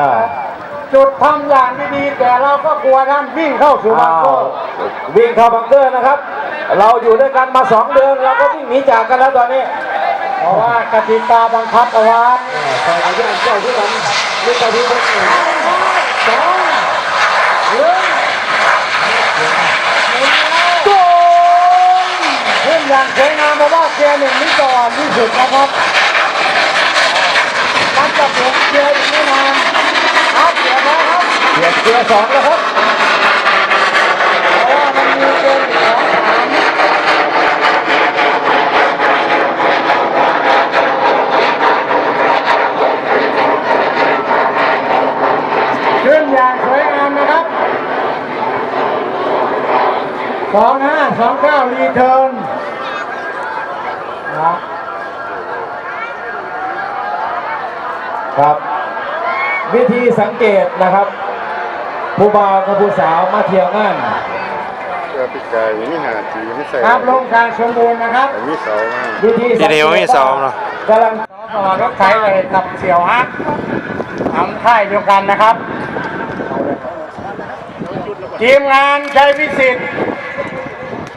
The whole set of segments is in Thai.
อ่า จุดทำอย่างดีๆแต่เราก็กลัวท่านวิ่งเข้าสู่บังเกอร์วิ่งเข้าบังเกอร์นะครับ เราอยู่ด้วยกันมาสองเดือนเราก็วิ่งหนีจากกันแล้วตอนนี้เพราะว่ากติกาบังคับเอาไว้ใส่อายุอันเจ้าที่มันนี่ตอนนี้เป็นสองหนึ่งโกงขึ้นอย่างสวยงามเพราะว่าเกียร์หนึ่งนี่ก่อนที่สุดนะครับมันจะผมเกียร์อีกไม่นานครับเกียร์แล้วครับ เปลี่ยนเกียร์สองแล้วครับเพราะว่ามันมีเกมสองสามขึ้นอย่างสวยงามนะครับสองห้าสองเก้ารีเทิร์นครับ วิธีสังเกตนะครับ ผู้บ่าวกับผู้สาวมาเที่ยวงานเพื่อพิกายอย่างนี้หาจีไม่ใส่ครับลงทางสมบูรณ์นะครับแต่มีเสามาวิธีสังทีเดียวไม่ซ้อมหรอกำลังสอรถไถเลยกับเสี่ยวฮักทำค่ายเดียวกันนะครับ ทีมงานชัยพิสิทธิ์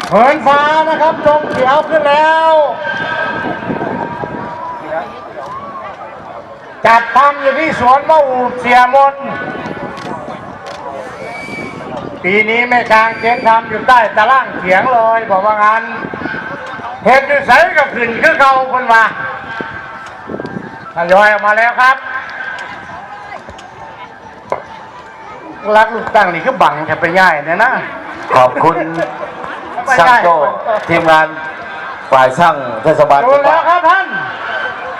เหินฟ้านะครับจงเขียวขึ้นแล้ว จัดทำอยู่ที่สวนมะอูดเสียมน ปีนี้ไม่กลางเต็นท์ทำอยู่ใต้ตะล่างเถียงเลยบอกว่างั้นเห็ดด้วยใสกับขึ้นคือเขาคนว่าทยอยออกมาแล้วครับรักลูกตั้งนี่คือบังจะไปย่ายเนี่ยนะขอบคุณช่างโจ้ทีมงานฝ่ายช่างเทศบาลดูแล้วครับท่าน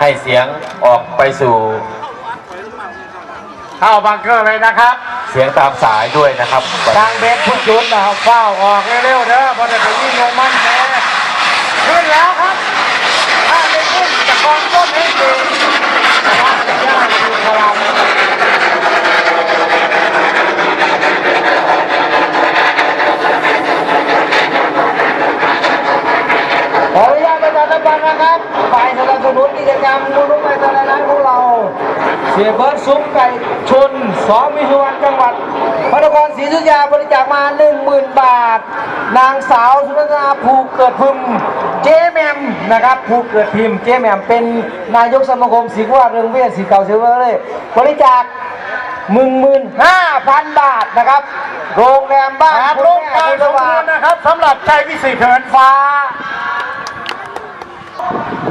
ให้เสียงออกไปสู่ เข้าบังเกอร์เลยนะครับเสียงตามสายด้วยนะครับทางเบสพุทจุดนะครับเฝ้าออกเร็วๆเด้อเพราะจะไปยิงลงมันแพ้ขึ้นแล้วครับถ้าไม่ขึ้นจะกองต้นให้ดีนะครับจะยากคือพลังขออนุญาตประชาสัมพันธ์นะครับ ฝ่ายสนับสนุนกิจกรรมมูลนิธิตลาดนั้นของเรา เสียเบิร์ดซุ้มไก่ชนสอมิสุวรรณจังหวัดพระนครศรีอยุธยาบริจาคมา10,000 บาท นางสาวสุนันทนาภูเกิดพึมเจแมมนะครับภูเกิดพิมพ์เจแมมเป็นนายกสมาคมศิลปะเรืองเวทสีเก่าเซเวอร์เลยบริจาคหมื่นหมื่นห้าพันบาทนะครับ โรงแรมบ้านคุณแม่คุณสวัสดิ์นะครับสำหรับใจวิสิตเถินฟ้า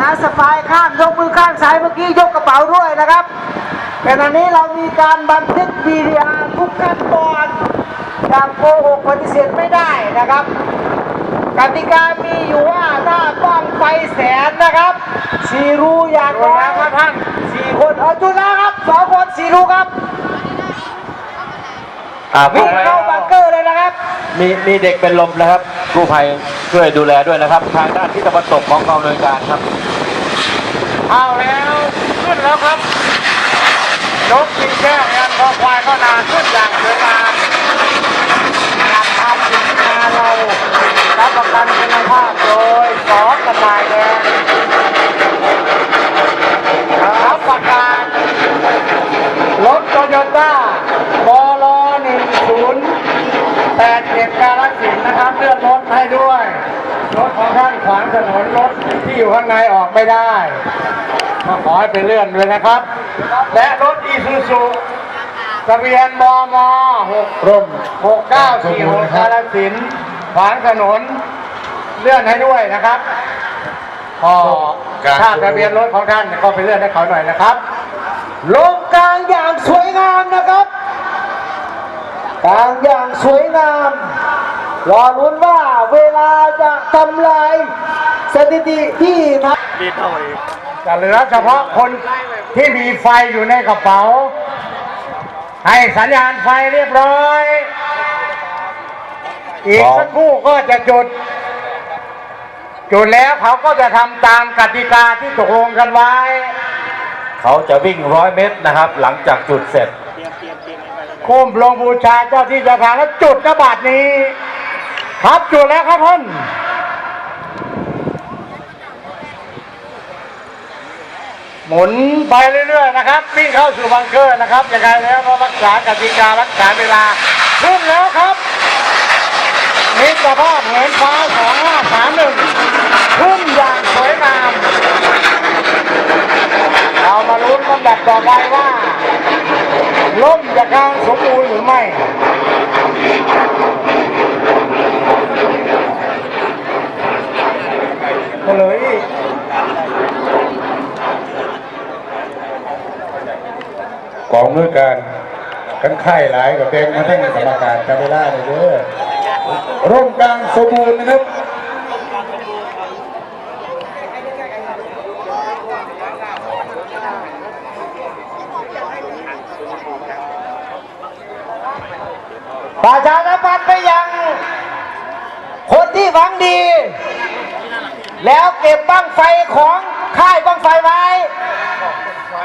นะสปายข้างยกมือข้างซ้ายเมื่อกี้ยกกระเป๋าด้วยนะครับ แต่ตอนนี้เรามีการบันทึกวีดีอาร์ทุกขั้นตอนการโกหกปฏิเสธไม่ได้นะครับกติกามีอยู่ว่าถ้าต้องไฟแสนนะครับสี่รูอย่างน้อยครับท่านสี่คนเอาจุดแล้วครับสองคนสี่รูครับอ่าวิ่กู้งภัยเข้าบังเกอร์เลยนะครับ มีมีเด็กเป็นลมนะครับกู้ภัยช่วยดูแลด้วยนะครับ ทางด้านทิศตะวันตกของกองเนินวยการครับเอาแล้วขึ้นแล้วครับ ยกตีแก้วแอนคอควายก็นานขึ้นอย่างสวยงามการทำสินค้าเรารับประกันคุณภาพโดยสองกระต่ายแดงรับประกันรถโตโยต้าบลหนึ่งศูนย์แปดเจ็ดกาลสินนะครับเลื่อนรถให้ด้วยรถของท่านขวางถนนรถที่อยู่ข้างในออกไม่ได้ขอให้ไปเลื่อนด้วยนะครับ และรถอีซูซูทะเบียนบม6ร่ม6946กาลสินขวางถนน เลื่อนให้ด้วยนะครับพอถ้าทะเบียนรถของท่านก็ไปเลื่อนให้เขาหน่อยนะครับลงกลางอย่างสวยงามนะครับกลางอย่างสวยงาม รอลุ้นว่าเวลาจะทำลายสถิติที่ทำ จะเหลือเฉพาะคนที่มีไฟอยู่ในกระเป๋า ให้สัญญาณไฟเรียบร้อย อีกสักครู่ก็จะจุด จุดแล้วเขาก็จะทำตามกติกาที่ตกลงกันไว้ เขาจะวิ่งร้อยเมตรนะครับ หลังจากจุดเสร็จคุ้มลงบูชาเจ้าที่เจะทางแล้วจุดระบาดนี้ ครับจุดแล้วครับท่าน หมุนไปเรื่อยๆนะครับวิ่งเข้าสู่บังเกอร์นะครับยังไงแล้วก็รักษากติการักษาเวลาขึ้นแล้วครับมิตรภาพเหินฟ้า2531ขึ้นอย่างสวยงามเรามาลุ้นลำดับต่อไปว่าล่มจะกลางสมบูรณ์หรือไม่ เฉลย กองด้วยการกันไข่หลายกับแบงมาทั้งกรรมการกาเวลาเลยเด้อร่มกลางสมบูรณ์นะครับประชาสัมพันธ์ไปยังคนที่หวังดี แล้วเก็บบั้งไฟของค่ายบั้งไฟไว้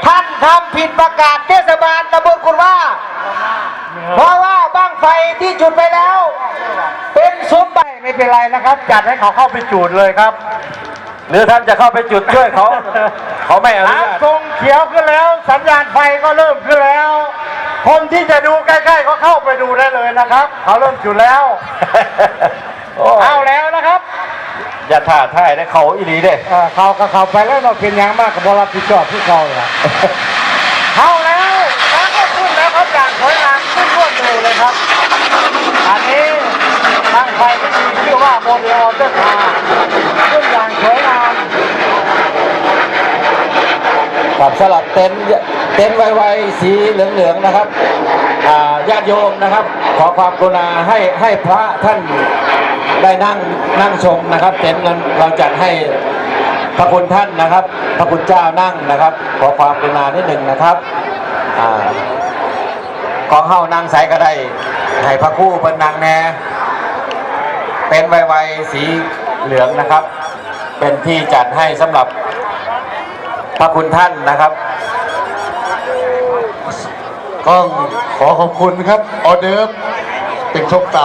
ท่านทำ ผิดประกาศเทศบาลตำบลกุฎว่า เพราะว่าบั้งไฟที่จุดไปแล้ว เป็นสมบัติไม่เป็นไรนะครับ จัดให้เขาเข้าไปจุดเลยครับ หรือท่านจะเข้าไปจุดช่วยเขา เขาไม่อนุญาตน้ำทรงเขียวขึ้นแล้ว สัญญาณไฟก็เริ่มขึ้นแล้ว คนที่จะดูใกล้ๆก็เข้าไปดูได้เลยนะครับ เขาเริ่มจุดแล้วโอ้เอาแล้วนะครับอย่าท่าท่ายนะเขาอีหลีเด้เออเขาก็เข้าไปแล้วเราเป็นอย่างมากกับบรับผิดชอบที่เขาเลย เข้าแล้วน้ำก็ขึ้นแล้วครับจากสวยงามขึ้นรวดเร็วเลยครับ อันนี้ทางไฟที่มีชื่อว่า โมเดลออเตอร์คาร์ขึ้นอย่างสวยงามกับสลับเต็นเต็นไวๆสีเหลืองๆนะครับอ่าญาติโยมนะครับ ขอความกรุณาให้ให้พระท่านได้นั่งนั่งชมนะครับ เต็นท์เราจัดให้พระคุณท่านนะครับ พระคุณเจ้านั่งนะครับ ขอความกรุณานิดหนึ่งนะครับอ่าของเฮานั่งใสก็ได้ให้พระคู่เป็นนางแน่ เต็นท์ไวๆสีเหลืองนะครับ เป็นที่จัดให้สำหรับพระคุณท่านนะครับก็ขอขอบคุณครับออเดิร์ฟเป็นชกต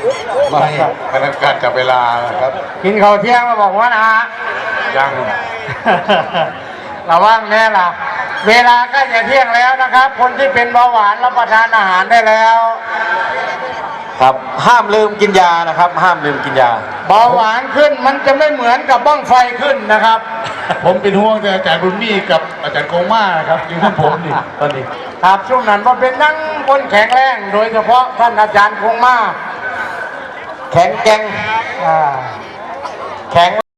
ำมาให้พนักงานกับเวลานะครับ กินข้าวเที่ยงมาบอกว่านะฮะยังระวังแน่ล่ะ เวลาใกล้จะเที่ยงแล้วนะครับ คนที่เป็นเบาหวานรับประทานอาหารได้แล้ว ครับห้ามลืมกินยานะครับ ห้ามลืมกินยา เบาหวานขึ้นมันจะไม่เหมือนกับบ้องไฟขึ้นนะครับ ผมเป็นห่วงแต่อาจารย์บุญมีกับอาจารย์โกงมานะครับอยู่ที่ผมนี่ตอนนี้ครับช่วงนั้นว่าเป็นนั่งคนแข็งแรงโดยเฉพาะท่านอาจารย์คงมาแข็งแกร่งอ่าแข็ง